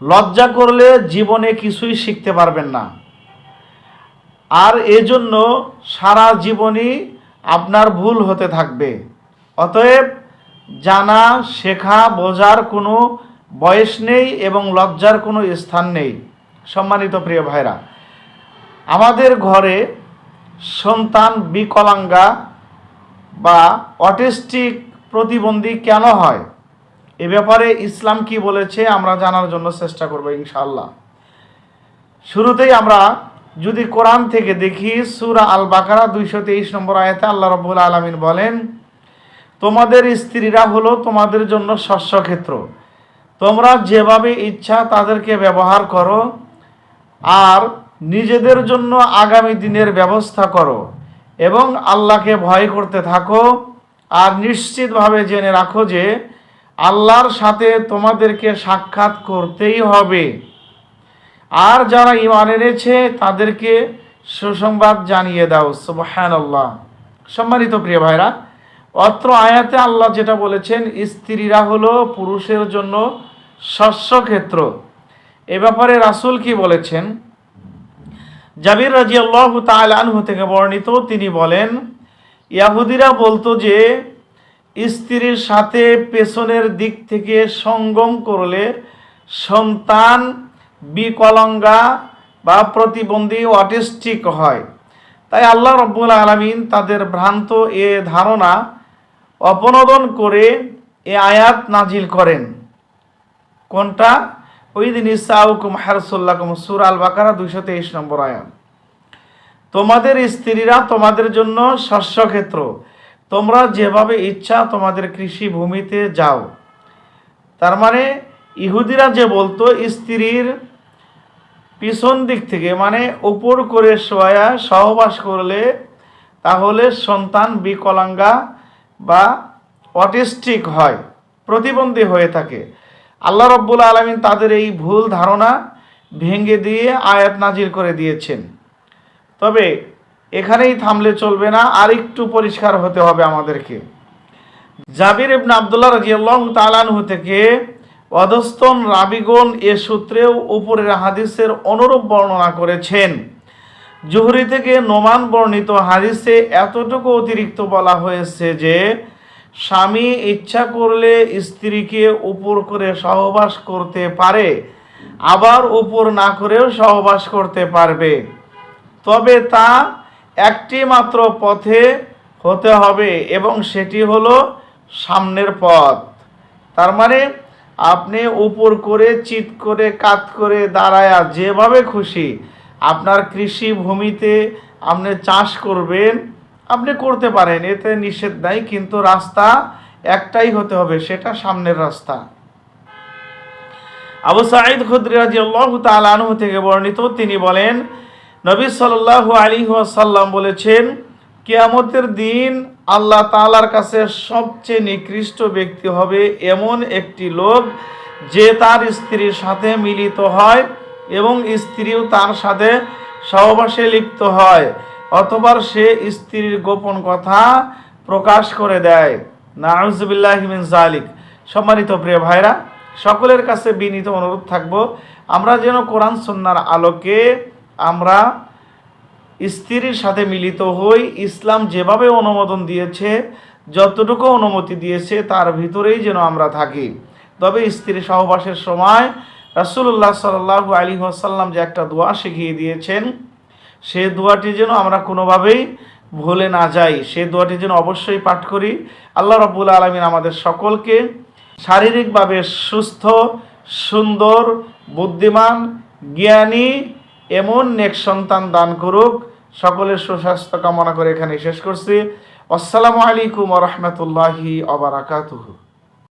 লজ্জা করলে জীবনে কিছুই শিখতে পারবেন না। আর এজন্য সারা জীবনই আপনার ভুল হতে থাকবে। অতএব জানা, শেখা, বোঝার কোনো বয়স নেই এবং লজ্জার কোনো স্থান নেই। সম্মানিত প্রিয় ভাইরা, আমাদের ঘরে সন্তান বিকলাঙ্গা বা অটিস্টিক প্রতিবন্ধী কেন হয়? এ ব্যাপারে ইসলাম কি বলেছে আমরা জানার জন্য চেষ্টা করব ইনশাল্লাহ শুরুতেই আমরা যদি কোরআন থেকে দেখি, সুরা আল বাকারা দুইশো তেইশ নম্বর আয়াতে আল্লাহ রব্বুল আলমিন বলেন, তোমাদের স্ত্রীরা হলো তোমাদের জন্য শস্যক্ষেত্র। তোমরা যেভাবে ইচ্ছা তাদেরকে ব্যবহার করো আর নিজেদের জন্য আগামী দিনের ব্যবস্থা করো এবং আল্লাহকে ভয় করতে থাকো আর নিশ্চিতভাবে জেনে রাখো যে আল্লাহর সাথে তোমাদেরকে সাক্ষাৎ করতেই হবে। আর যারা ইমান এনেছে, তাদেরকে সুসংবাদ জানিয়ে দাও। সুবহান আল্লাহ সম্মানিত প্রিয় ভাইরা, অত্র আয়াতে আল্লাহ যেটা বলেছেন, স্ত্রীরা হলো পুরুষের জন্য শস্যক্ষেত্র। এ ব্যাপারে রাসূল কি বলেছেন? জাবির রাজি আল্লাহ আনহু থেকে বর্ণিত তিনি বলেন, ইয়াহুদিরা বলতো যে স্ত্রীর সাথে পেছনের দিক থেকে সঙ্গম করলে সন্তান বিকলঙ্গা বা প্রতিবন্ধী অটিস্টিক হয়। তাই আল্লাহ রব্বুল আলমিন তাদের ভ্রান্ত এ ধারণা অপনোদন করে এ আয়াত নাজিল করেন। কোনটা? ওই দিন ইসাউকুম হারসুল্লাকুম সুর আল বাকারা দুইশো তেইশ নম্বর আয়াত। তোমাদের স্ত্রীরা তোমাদের জন্য শস্যক্ষেত্র তোমরা যেভাবে ইচ্ছা তোমাদের কৃষি ভূমিতে যাও। তার মানে ইহুদিরা যে বলতো, স্ত্রীর পিছন দিক থেকে মানে উপর করে শোয়া, সহবাস করলে, তাহলে সন্তান বিকলাঙ্গা বা অটিস্টিক হয়, প্রতিবন্ধী হয়ে থাকে। আল্লাহ রব্বুল আলমিন তাদের এই ভুল ধারণা ভেঙে দিয়ে আয়াত নাজির করে দিয়েছেন। তবে এখানেই থামলে চলবে না, আর একটু পরিষ্কার হতে হবে আমাদেরকে। জাবির ইবনে আবদুল্লাহ রাজিয়াল্লাহ তালানহু থেকে অধস্তন রাবিগণ এ সূত্রেও উপরের হাদিসের অনুরূপ বর্ণনা করেছেন। জুহরি থেকে নোমান বর্ণিত হাদিসে এতটুকু অতিরিক্ত বলা হয়েছে যে, স্বামী ইচ্ছা করলে স্ত্রীকে উপর করে সহবাস করতে পারে, আবার উপর না করেও সহবাস করতে পারবে। তবে তা একটি মাত্র পথে হতে হবে এবং সেটি হলো সামনের পথ। তার মানে আপনি উপর করে চিৎ করে, কাত করে দাঁড়ায়া যেভাবে খুশি আপনার কৃষি ভূমিতে আপনি চাষ করবেন, আপনি করতে পারেন। এতে নিষেধ নাই, কিন্তু রাস্তা একটাই হতে হবে, সেটা সামনের রাস্তা। আবু সাঈদ খুদ্রি রাজি আল্লাহ তালু থেকে বর্ণিত তিনি বলেন নবী সাল্লাহ আলী সাল্লাম বলেছেন, কেয়ামতের দিন আল্লাহ তালার কাছে সবচেয়ে নিকৃষ্ট ব্যক্তি হবে এমন একটি লোক যে তার স্ত্রীর সাথে মিলিত হয় এবং স্ত্রীও তার সাথে সহবাসে লিপ্ত হয়, অথবা সে স্ত্রীর গোপন কথা প্রকাশ করে দেয়। নাউজবিল্লাহিমিন জালিক সম্মানিত প্রিয় ভাইরা, সকলের কাছে বিনীত অনুরোধ থাকব, আমরা যেন কোরআন সন্ন্যার আলোকে আমরা স্ত্রীর সাথে মিলিত হই, ইসলাম যেভাবে অনুমোদন দিয়েছে, যতটুকু অনুমতি দিয়েছে, তার ভিতরেই যেন আমরা থাকি। তবে স্ত্রী সহবাসের সময় রাসুল্লাহ সাল্লাহু আলী আসাল্লাম যে একটা দোয়া শিখিয়ে দিয়েছেন, সে দোয়াটি যেন আমরা কোনোভাবেই ভুলে না যাই। সে দোয়াটি যেন অবশ্যই পাঠ করি। আল্লাহ রব্বুল আলমিন আমাদের সকলকে শারীরিকভাবে সুস্থ, সুন্দর, বুদ্ধিমান, জ্ঞানী এমন নেক সন্তান দান করুক, সকলের সুস্বাস্থ্য কামনা করে এখানে শেষ করছি। আসসালামু আলাইকুম রহমতুল্লাহি অবরাকাতুহু